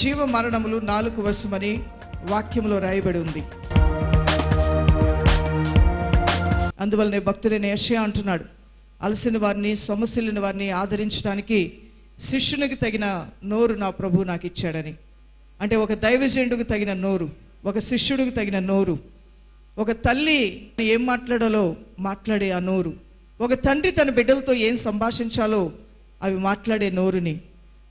జీవ మరణములు నాలుగు వశమని వాక్యంలో రాయబడి ఉంది. అందువల్లనే భక్తుడైన యషయా అంటున్నాడు అలసిన వారిని సొమసిల్లిన వారిని ఆదరించడానికి శిష్యునికి తగిన నోరు నా ప్రభు నాకు ఇచ్చాడని. అంటే ఒక దైవజనుడికి తగిన నోరు ఒక శిష్యుడికి తగిన నోరు ఒక తల్లి ఏం మాట్లాడాలో మాట్లాడే ఆ నోరు ఒక తండ్రి తన బిడ్డలతో ఏం సంభాషించాలో అవి మాట్లాడే నోరుని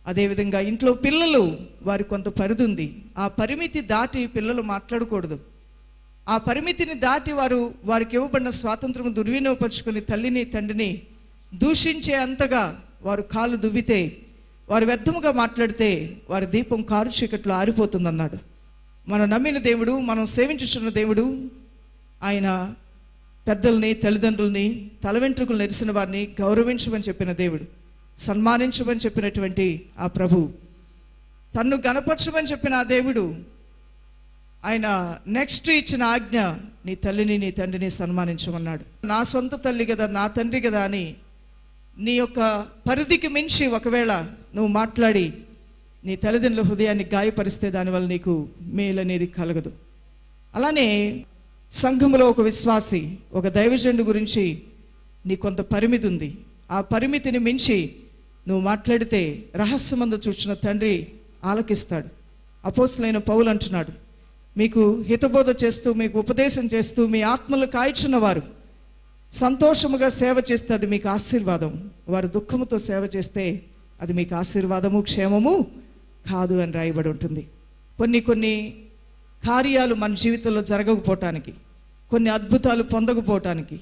అదేవిధంగా ఇంట్లో పిల్లలు వారి కొంత పరిధి ఉంది ఆ పరిమితి దాటి పిల్లలు మాట్లాడకూడదు. ఆ పరిమితిని దాటి వారు వారికి ఇవ్వబడిన స్వాతంత్రం దుర్వినియోగపరుచుకుని తల్లిని తండ్రిని దూషించే అంతగా వారు కాలు దువ్వితే వారు వ్యర్థముగా మాట్లాడితే వారి దీపం కారు చీకట్లో ఆరిపోతుందన్నాడు. మనం నమ్మిన దేవుడు మనం సేవించుచున్న దేవుడు ఆయన పెద్దల్ని తల్లిదండ్రుల్ని తల వెంట్రుకలు నెరిసిన వారిని గౌరవించమని చెప్పిన దేవుడు. సన్మానించమని చెప్పినటువంటి ఆ ప్రభు. తన్ను గణపరచమని చెప్పిన ఆ దేవుడు ఆయన నెక్స్ట్ ఇచ్చిన ఆజ్ఞ నీ తల్లిని నీ తండ్రిని సన్మానించమన్నాడు. నా సొంత తల్లి కదా నా తండ్రి కదా అని నీ యొక్క పరిధికి మించి ఒకవేళ నువ్వు మాట్లాడి నీ తల్లిదండ్రుల హృదయాన్ని గాయపరిస్తే దానివల్ల నీకు మేలు అనేది కలగదు. అలానే సంఘములో ఒక విశ్వాసి ఒక దైవజండు గురించి నీ కొంత పరిమితి ఉంది. ఆ పరిమితిని మించి నువ్వు మాట్లాడితే రహస్యమందు చూచిన తండ్రి ఆలకిస్తాడు. అపోసులైన పౌలు అంటున్నాడు మీకు హితబోధ చేస్తూ మీకు ఉపదేశం చేస్తూ మీ ఆత్మలు కాయచున్న వారు సంతోషముగా సేవ చేస్తే అది మీకు ఆశీర్వాదం. వారు దుఃఖముతో సేవ చేస్తే అది మీకు ఆశీర్వాదము క్షేమము కాదు అని రాయబడి ఉంటుంది. కొన్ని కొన్ని కార్యాలు మన జీవితంలో జరగకపోవటానికి కొన్ని అద్భుతాలు పొందకపోవటానికి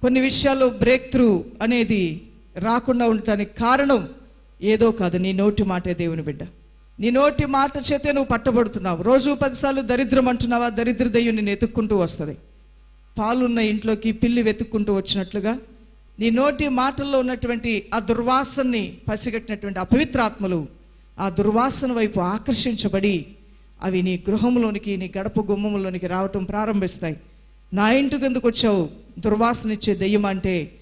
కొన్ని విషయాల్లో బ్రేక్ త్రూ అనేది రాకుండా ఉండటానికి కారణం ఏదో కాదు. నీ నోటి మాటే దేవుని బిడ్డ. నీ నోటి మాట చేతే నువ్వు పట్టబడుతున్నావు. రోజు పదిసార్లు దరిద్రం అంటున్నావా? దరిద్ర దెయ్యం నేను ఎత్తుక్కుంటూ వస్తుంది. పాలున్న ఇంట్లోకి పిల్లి వెతుక్కుంటూ వచ్చినట్లుగా నీ నోటి మాటల్లో ఉన్నటువంటి ఆ దుర్వాసనని పసిగట్టినటువంటి అపవిత్రాత్మలు ఆ దుర్వాసన వైపు ఆకర్షించబడి అవి నీ గృహంలోనికి నీ గడప గుమ్మంలోనికి రావటం ప్రారంభిస్తాయి. నా ఇంటికి ఎందుకు వచ్చావు? దుర్వాసన ఇచ్చే దెయ్యం అంటే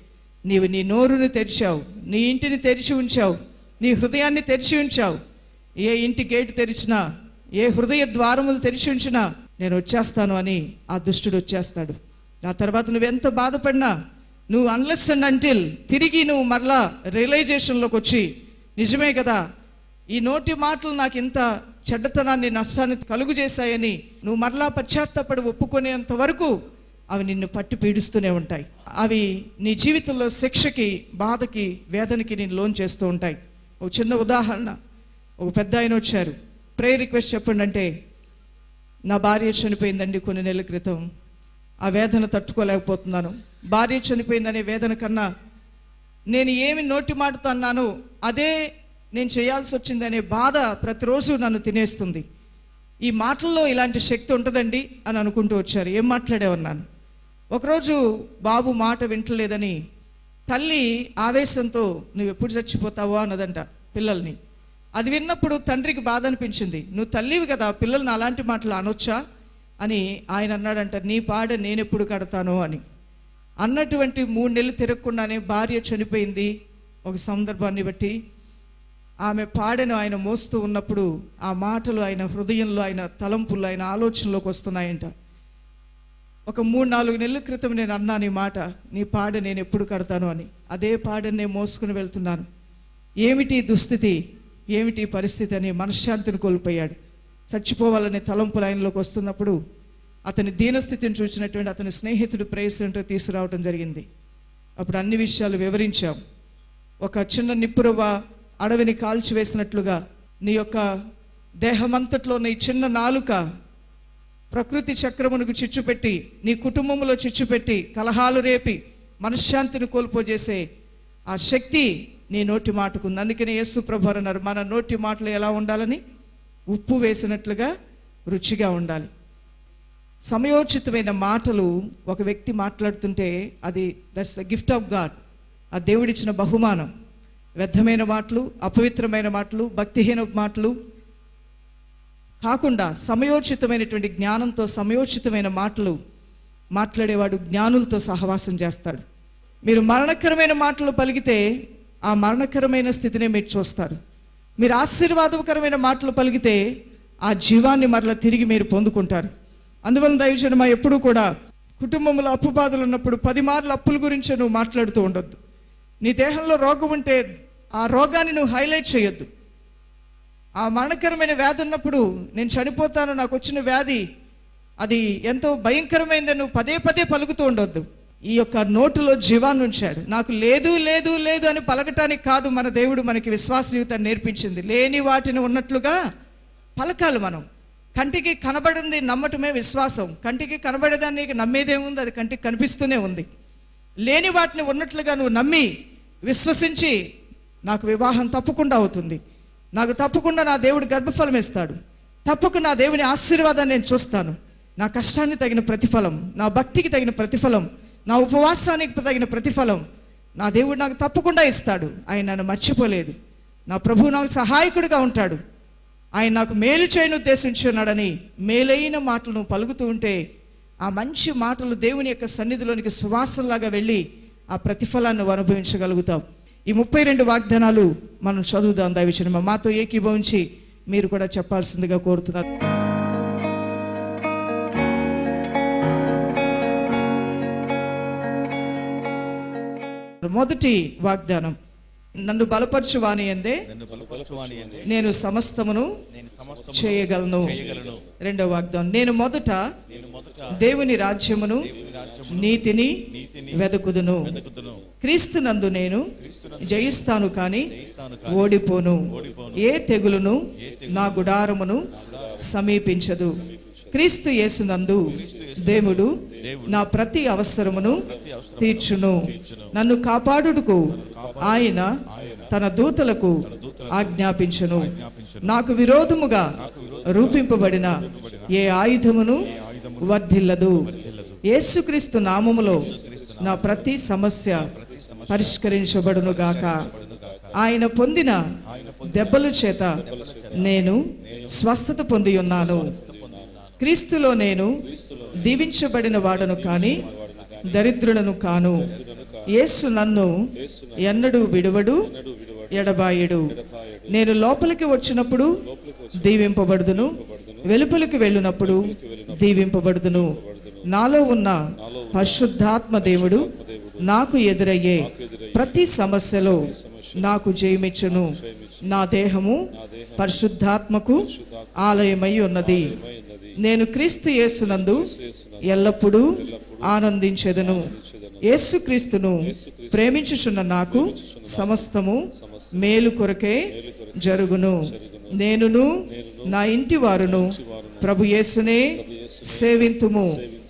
నీవు నీ నోరుని తెరిచావు నీ ఇంటిని తెరిచి ఉంచావు నీ హృదయాన్ని తెరిచి ఉంచావు. ఏ ఇంటి గేటు తెరిచినా ఏ హృదయ ద్వారములు తెరిచి ఉంచినా నేను వచ్చేస్తాను అని ఆ దుష్టుడు వచ్చేస్తాడు. ఆ తర్వాత నువ్వెంత బాధపడినా నువ్వు అన్లెస్ అండ్ అంటిల్ తిరిగి నువ్వు మరలా రియలైజేషన్లోకి వచ్చి నిజమే కదా ఈ నోటి మాటలు నాకు ఇంత చెడ్డతనాన్ని నష్టాన్ని కలుగు చేశాయని నువ్వు మరలా పశ్చాత్తాపడి ఒప్పుకునేంత వరకు అవి నిన్ను పట్టి పీడిస్తూనే ఉంటాయి. అవి నీ జీవితంలో శిక్షకి బాధకి వేదనకి నేను లోన్ చేస్తూ ఉంటాయి. ఒక చిన్న ఉదాహరణ. ఒక పెద్ద ఆయన వచ్చారు. ప్రేయర్ రిక్వెస్ట్ చెప్పండి అంటే నా భార్య చనిపోయిందండి కొన్ని నెలల క్రితం. ఆ వేదన తట్టుకోలేకపోతున్నాను. భార్య చనిపోయిందనే వేదన కన్నా నేను ఏమి నోటి మాటతో అన్నాను అదే నేను చేయాల్సి వచ్చిందనే బాధ ప్రతిరోజు నన్ను తినేస్తుంది. ఈ మాటల్లో ఇలాంటి శక్తి ఉంటుందండి అని అనుకుంటూ వచ్చారు. ఏం మాట్లాడేవన్నాను ఒకరోజు బాబు మాట వింటలేదని తల్లి ఆవేశంతో నువ్వు ఎప్పుడు చచ్చిపోతావో? అన్నదంట పిల్లల్ని. అది విన్నప్పుడు తండ్రికి బాధ అనిపించింది నువ్వు తల్లివి కదా పిల్లల్ని అలాంటి మాటలు అనొచ్చా? అని ఆయన అన్నాడంట నీ పాడ నేను ఎప్పుడు కడతాను అని. అన్నటువంటి మూడు నెలలు తిరగకుండానే భార్య చనిపోయింది ఒక సందర్భాన్ని బట్టి. ఆమె పాడను ఆయన మోస్తూ ఉన్నప్పుడు ఆ మాటలు ఆయన హృదయంలో ఆయన తలంపుల్లో ఆయన ఆలోచనలోకి వస్తున్నాయంట. ఒక మూడు నాలుగు నెలల క్రితం నేను అన్నాను ఈ మాట నీ పాడ నేను ఎప్పుడు కడతాను అని. అదే పాడని నేను మోసుకుని వెళ్తున్నాను. ఏమిటి దుస్థితి? ఏమిటి పరిస్థితి అని మనశ్శాంతిని కోల్పోయాడు. చచ్చిపోవాలనే తలంపు లైన్లోకి వస్తున్నప్పుడు అతని దీనస్థితిని చూసినటువంటి అతని స్నేహితుడు ప్రేయస్ తీసుకురావడం జరిగింది. అప్పుడు అన్ని విషయాలు వివరించాం. ఒక చిన్న నిప్పురవ్వ అడవిని కాల్చివేసినట్లుగా నీ యొక్క దేహమంతట్లో నీ చిన్న నాలుక ప్రకృతి చక్రమునకు చిచ్చుపెట్టి నీ కుటుంబంలో చిచ్చుపెట్టి కలహాలు రేపి మనశ్శాంతిని కోల్పోజేసే ఆ శక్తి నీ నోటి మాటకు ఉంది అందుకనే యేసు ప్రభు అన్నారు మన నోటి మాటలు ఎలా ఉండాలని? ఉప్పు వేసినట్లుగా రుచిగా ఉండాలి. సమయోచితమైన మాటలు ఒక వ్యక్తి మాట్లాడుతుంటే అది that's the gift of God. ఆ దేవుడిచ్చిన బహుమానం. వ్యర్థమైన మాటలు అపవిత్రమైన మాటలు భక్తిహీన మాటలు కాకుండా సమయోచితమైనటువంటి జ్ఞానంతో సమయోచితమైన మాటలు మాట్లాడేవాడు జ్ఞానులతో సహవాసం చేస్తాడు. మీరు మరణకరమైన మాటలు పలికితే ఆ మరణకరమైన స్థితినే మీరు చూస్తారు. మీరు ఆశీర్వాదకరమైన మాటలు పలికితే ఆ జీవాన్ని మరలా తిరిగి మీరు పొందుకుంటారు. అందువలన దయచేయడం ఎప్పుడూ కూడా కుటుంబంలో అప్పు బాధలు ఉన్నప్పుడు పది మార్లు అప్పుల గురించి నువ్వు మాట్లాడుతూ ఉండొద్దు. నీ దేహంలో రోగం ఉంటే ఆ రోగాన్ని నువ్వు హైలైట్ చేయొద్దు. ఆ మరణకరమైన వ్యాధి ఉన్నప్పుడు నేను చనిపోతాను నాకు వచ్చిన వ్యాధి అది ఎంతో భయంకరమైందని నువ్వు పదే పదే పలుకుతూ ఉండొద్దు. ఈ యొక్క నోటులో జీవాన్ని ఉంచాడు. నాకు లేదు లేదు లేదు అని పలకటానికి కాదు మన దేవుడు మనకి విశ్వాస జీవితాన్ని నేర్పించింది. లేని వాటిని ఉన్నట్లుగా పలకాలి మనం. కంటికి కనబడింది నమ్మటమే విశ్వాసం. కంటికి కనబడేదాన్ని నమ్మేదేముంది అది కంటికి కనిపిస్తూనే ఉంది. లేని వాటిని ఉన్నట్లుగా నువ్వు నమ్మి విశ్వసించి నాకు వివాహం తప్పకుండా అవుతుంది. నాకు తప్పకుండా నా దేవుడు గర్భఫలం ఇస్తాడు. తప్పకుండా నా దేవుని ఆశీర్వాదాన్ని నేను చూస్తాను. నా కష్టాన్ని తగిన ప్రతిఫలం నా భక్తికి తగిన ప్రతిఫలం నా ఉపవాసానికి తగిన ప్రతిఫలం నా దేవుడు నాకు తప్పకుండా ఇస్తాడు. ఆయన నన్ను మర్చిపోలేదు. నా ప్రభు నాకు సహాయకుడిగా ఉంటాడు. ఆయన నాకు మేలు చేయను ఉద్దేశించున్నాడని మేలైన మాటలను పలుకుతూ ఉంటే ఆ మంచి మాటలు దేవుని యొక్క సన్నిధిలోనికి సువాసనలాగా వెళ్ళి ఆ ప్రతిఫలాన్ని అనుభవించగలుగుతాం ఈ ముప్పై రెండు వాగ్దానాలు మనం చదువుదాం దయవిచిన మాతో ఏకీభవించి మీరు కూడా చెప్పాల్సిందిగా కోరుతున్నారు మొదటి వాగ్దానం నన్ను బలపరచువాని అందే నేను సమస్తమును చేయగలను. రెండవ వాగ్దానం నేను మొదట దేవుని రాజ్యమును నీతిని నీతిని వెతుకుదును. వెతుకుదును. క్రీస్తు నందు నేను జయిస్తాను కానీ ఓడిపోను. ఏ తెగులును నా గుడారమును సమీపించదు. క్రీస్తు యేసునందు దేవుడు నా ప్రతి అవసరమును తీర్చును. నన్ను కాపాడుటకు ఆయన తన దూతలకు ఆజ్ఞాపించును. నాకు విరోధముగా రూపింపబడిన ఏ ఆయుధమును వర్ధిల్లదు. యేసుక్రీస్తు నామములో నా ప్రతి సమస్య పరిష్కరించబడును గాక ఆయన పొందిన దెబ్బల చేత నేను స్వస్థత పొంది ఉన్నాను క్రీస్తులో నేను దీవించబడిన వాడను కాని దరిద్రుడను కాను. యేసు నన్ను ఎన్నడూ విడువడు ఎడబాయుడు. నేను లోపలికి వచ్చినప్పుడు దీవింపబడుదును వెలుపలికి వెళ్ళినప్పుడు దీవింపబడుదును. నాలో ఉన్న పరిశుద్ధాత్మ దేవుడు నాకు ఎదురయ్యే ప్రతి సమస్యలో నాకు జయమిచ్చును. నా దేహము పరిశుద్ధాత్మకు ఆలయమై ఉన్నది. నేను క్రీస్తు యేసునందు ఎల్లప్పుడూ ఆనందించెదను. యేసుక్రీస్తును ప్రేమించుచున్న నాకు సమస్తము మేలు కొరకే జరుగును. నేనును నా ఇంటి వారును ప్రభు యేసునే సేవింతుము.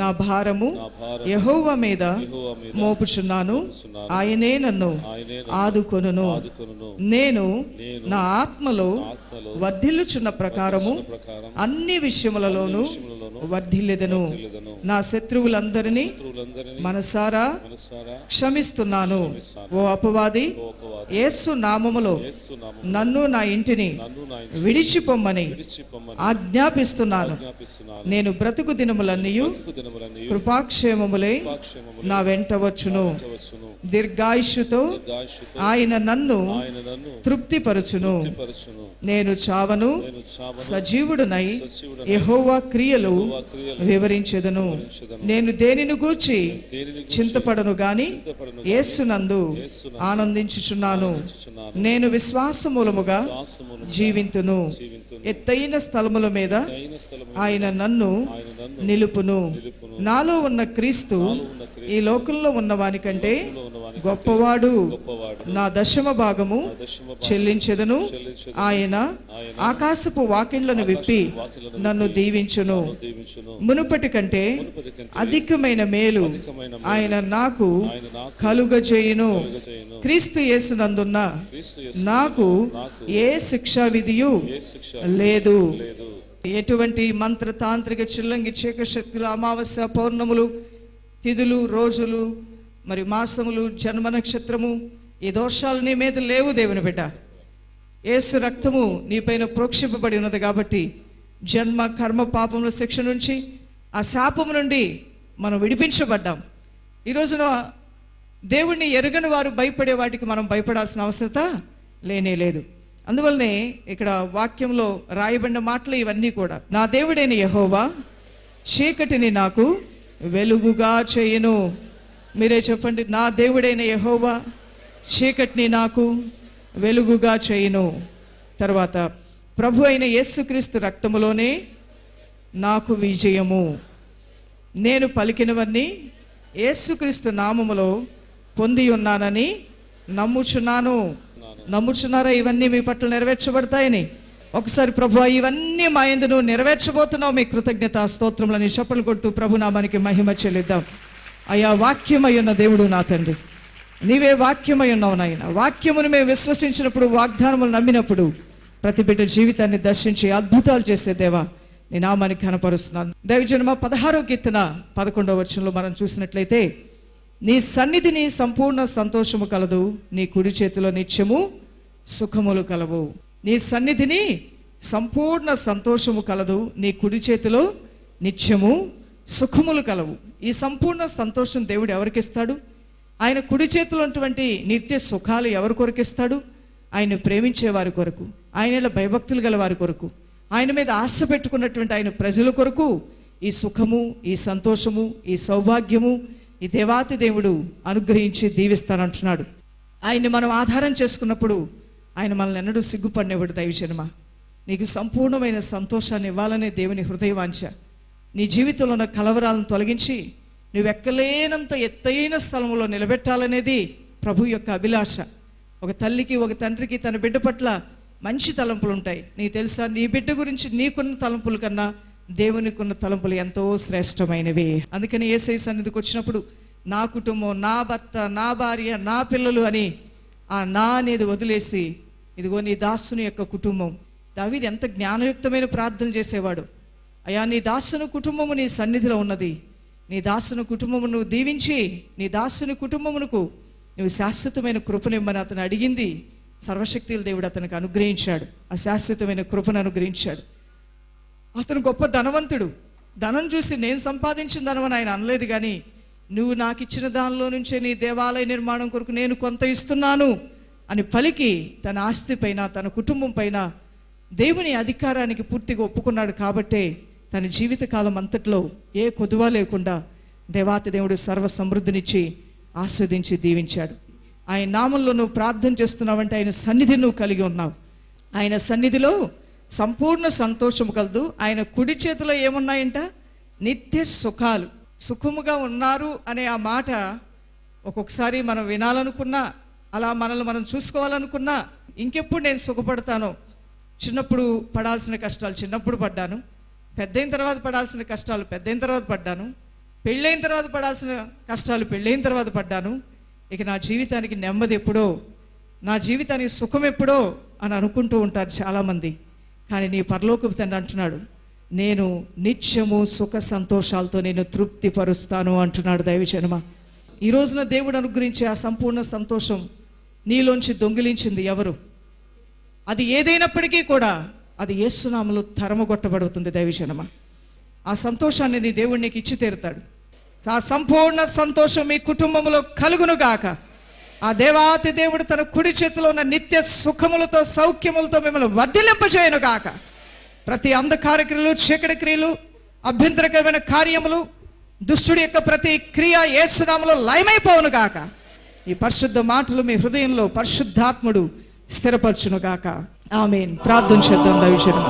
నా భారము యెహోవా మీద మోపుచున్నాను. ఆయనే నన్ను ఆదుకొనును. నేను నా ఆత్మలో వర్ధిల్లుచున్న ప్రకారము అన్ని విషయములలోనూ వర్ధిల్లెదను. నా శత్రువులందరినీ మనసారా క్షమిస్తున్నాను. ఓ అపవాది యేసు నామములో నన్ను నా ఇంటిని విడిచిపొమ్మని ఆజ్ఞాపిస్తున్నాను. నేను బ్రతుకు కృపాక్షేమములే నా వెంట వచ్చును. దీర్ఘాయుష్యుతో ఆయన నన్ను తృప్తిపరచును. నేను చావను. సజీవుడునై యెహోవా క్రియలు వివరించెదను. నేను దేనిని గూర్చి చింతపడను గాని యేసునందు ఆనందించుచున్నాను. నేను విశ్వాస మూలముగా జీవింతును. ఎత్తైన స్థలముల మీద ఆయన నన్ను నిలుపును. నాలో ఉన్న క్రీస్తు ఈ లోకంలో ఉన్న వానికంటే గొప్పవాడు. నా దశమ భాగము చెల్లించెదను. ఆయన ఆకాశపు వాకిండ్లను విప్పి నన్ను దీవించును. మునుపటి కంటే అధికమైన మేలు ఆయన నాకు కలుగజేయును. క్రీస్తు యేసునందున్న నాకు ఏ శిక్షా విధియు లేదు. ఎటువంటి మంత్ర తాంత్రిక చిల్లంగి చీక శక్తులు అమావాస్య పౌర్ణములు తిథులు రోజులు మరి మాసములు జన్మ నక్షత్రము ఈ దోషాలు నీ మీద లేవు దేవుని బిడ్డ. ఏసు రక్తము నీపైన ప్రోక్షింపబడి ఉన్నది కాబట్టి జన్మ కర్మ పాపముల శిక్ష నుంచి ఆ శాపము నుండి మనం విడిపించబడ్డాం. ఈ రోజున దేవుణ్ణి ఎరగని వారు భయపడే వాటికి మనం భయపడాల్సిన అవసరత లేనే లేదు. అందువల్లనే ఇక్కడ వాక్యంలో రాయబడిన మాటలు ఇవన్నీ కూడా. నా దేవుడైన యహోవా చీకటిని నాకు వెలుగుగా చేయను. మీరే చెప్పండి నా దేవుడైన యహోవా చీకటిని నాకు వెలుగుగా చేయను. తర్వాత ప్రభు అయిన యేసుక్రీస్తు రక్తములోనే నాకు విజయము. నేను పలికినవన్నీ యేసుక్రీస్తు నామములో పొంది ఉన్నానని నమ్ముచున్నాను. నమ్ముచున్నారా? ఇవన్నీ మీ పట్ల నెరవేర్చబడతాయని. ఒకసారి ప్రభు ఇవన్నీ మా ఎందు నువ్వు నెరవేర్చబోతున్నావు. మీ కృతజ్ఞత స్తోత్రములని చెప్పలు కొడుతూ ప్రభు నామానికి మహిమ చెల్లిద్దాం. అయా వాక్యమై ఉన్న దేవుడు నా తండ్రి. నీవే వాక్యమై ఉన్నావు నాయన. వాక్యమును మేము విశ్వసించినప్పుడు వాగ్దానములు నమ్మినప్పుడు ప్రతి బిడ్డ జీవితాన్ని దర్శించి అద్భుతాలు చేసే దేవా నీ నామానికి కనపరుస్తున్నాను దైవజన్మ పదహారో కీర్తన పదకొండవ వచనంలో మనం చూసినట్లయితే నీ సన్నిధిని సంపూర్ణ సంతోషము కలదు నీ కుడి చేతిలో నిత్యము సుఖములు కలవు. నీ సన్నిధిని సంపూర్ణ సంతోషము కలదు నీ కుడి చేతిలో నిత్యము సుఖములు కలవు. ఈ సంపూర్ణ సంతోషం దేవుడు ఎవరికిస్తాడు ఆయన కుడి చేతిలో ఉన్నటువంటి నిత్య సుఖాలు ఎవరి కొరకిస్తాడు ఆయన ప్రేమించే వారి కొరకు ఆయన భయభక్తులు గల వారి కొరకు ఆయన మీద ఆశ పెట్టుకున్నటువంటి ఆయన ప్రజల కొరకు ఈ సుఖము ఈ సంతోషము ఈ సౌభాగ్యము ఈ దేవాతి దేవుడు అనుగ్రహించి దీవిస్తానంటున్నాడు. ఆయన్ని మనం ఆధారం చేసుకున్నప్పుడు ఆయన మనల్ని ఎన్నడూ సిగ్గుపడినవాడు దైవజనమ. నీకు సంపూర్ణమైన సంతోషాన్ని ఇవ్వాలనే దేవుని హృదయవాంఛ. నీ జీవితంలో ఉన్న కలవరాలను తొలగించి నువ్వెక్కలేనంత ఎత్తైన స్థలంలో నిలబెట్టాలనేది ప్రభు యొక్క అభిలాష. ఒక తల్లికి ఒక తండ్రికి తన బిడ్డ పట్ల మంచి తలంపులు ఉంటాయి నీకు తెలుసా? నీ బిడ్డ గురించి నీకున్న తలంపుల కన్నా దేవునికున్న తలంపులు ఎంతో శ్రేష్టమైనవి. అందుకని ఏసై సన్నిధికి వచ్చినప్పుడు నా కుటుంబం నా భర్త నా భార్య నా పిల్లలు అని ఆ నా అనేది వదిలేసి ఇదిగో నీ దాసుని యొక్క కుటుంబం. దావిది ఎంత జ్ఞానయుక్తమైన ప్రార్థన చేసేవాడు. అయా నీ దాసుని కుటుంబము నీ సన్నిధిలో ఉన్నది. నీ దాసుని కుటుంబము నువ్వు దీవించి నీ దాసుని కుటుంబమునకు నువ్వు శాశ్వతమైన కృపనిమ్మని అతను అడిగింది. సర్వశక్తుల దేవుడు అతనికి అనుగ్రహించాడు. ఆ శాశ్వతమైన కృపను అనుగ్రహించాడు. అతను గొప్ప ధనవంతుడు. ధనం చూసి నేను సంపాదించిన ధనం అని ఆయన అనలేదు కానీ నువ్వు నాకు ఇచ్చిన దానిలో నుంచే నీ దేవాలయ నిర్మాణం కొరకు నేను కొంత ఇస్తున్నాను అని పలికి తన ఆస్తి పైన తన కుటుంబం పైన దేవుని అధికారానికి పూర్తిగా ఒప్పుకున్నాడు కాబట్టే తన జీవితకాలం అంతట్లో ఏ కొదువ లేకుండా దేవాతి దేవుడు సర్వ సమృద్ధినిచ్చి ఆస్వాదించి దీవించాడు. ఆయన నామంలో నువ్వు ప్రార్థన చేస్తున్నావంటే ఆయన సన్నిధి నువ్వు కలిగి ఉన్నావు. ఆయన సన్నిధిలో సంపూర్ణ సంతోషము కలదు. ఆయన కుడి చేతిలో ఏమున్నాయంట? నిత్య సుఖాలు. సుఖముగా ఉన్నారు అనే ఆ మాట ఒక్కొక్కసారి మనం వినాలనుకున్నా అలా మనల్ని మనం చూసుకోవాలనుకున్నా ఇంకెప్పుడు నేను సుఖపడతానో. చిన్నప్పుడు పడాల్సిన కష్టాలు చిన్నప్పుడు పడ్డాను. పెద్దయిన తర్వాత పడాల్సిన కష్టాలు పెద్దయిన తర్వాత పడ్డాను. పెళ్ళైన తర్వాత పడాల్సిన కష్టాలు పెళ్ళైన తర్వాత పడ్డాను. ఇక నా జీవితానికి నెమ్మది ఎప్పుడో నా జీవితానికి సుఖం ఎప్పుడో అని అనుకుంటూ ఉంటారు చాలామంది. కానీ నీ పరలోకపు తండ్రి అంటున్నాడు నేను నిత్యము సుఖ సంతోషాలతో నేను తృప్తి పరుస్తాను అంటున్నాడు దైవజనమ. ఈ రోజున దేవుడు అనుగ్రహించే ఆ సంపూర్ణ సంతోషం నీలోంచి దొంగిలించింది ఎవరు? అది ఏదైనప్పటికీ కూడా అది ఏసునామలు తరమగొట్టబడుతుంది దైవజనమ. ఆ సంతోషాన్ని నీ దేవుడు నీకు ఇచ్చి తీరుతాడు. ఆ సంపూర్ణ సంతోషం మీ కుటుంబంలో కలుగును గాక. ఆ దేవాతి దేవుడు తన కుడి చేతిలో ఉన్న నిత్య సుఖములతో సౌఖ్యములతో మిమ్మల్ని వర్ధిలింపజేయను కాక ప్రతి అంధకార క్రియలు చీకటి క్రియలు అభ్యంతరకరమైన కార్యములు దుష్టుడి యొక్క ప్రతి క్రియ ఏసునామలో లయమైపోవును గాక. ఈ పరిశుద్ధ మాటలు మీ హృదయంలో పరిశుద్ధాత్ముడు స్థిరపరచును గాక. ఆమెన్. ప్రార్థన చేద్దాం దైవజనమ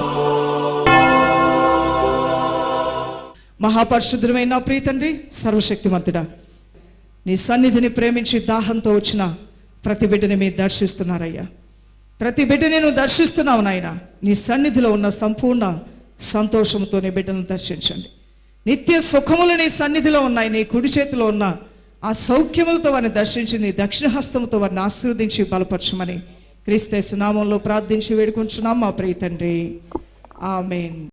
మహాపరిశుద్ధమైన నా ప్రీతండ్రి సర్వశక్తిమంతుడా. నీ సన్నిధిని ప్రేమించి దాహంతో వచ్చిన ప్రతి బిడ్డని మీరు దర్శిస్తున్నారయ్యా. ప్రతి బిడ్డని నువ్వు దర్శిస్తున్నావు నాయన. నీ సన్నిధిలో ఉన్న సంపూర్ణ సంతోషంతో నీ బిడ్డను దర్శించండి. నిత్య సుఖములు నీ సన్నిధిలో ఉన్నాయి. నీ కుడి చేతిలో ఉన్న ఆ సౌఖ్యములతో వారిని దర్శించి నీ దక్షిణ హస్తముతో వారిని ఆశీర్వదించి బలపరచమని క్రీస్తు నామంలో ప్రార్థించి వేడుకుంటున్నాం మా ప్రియ తండ్రి. ఆమెన్.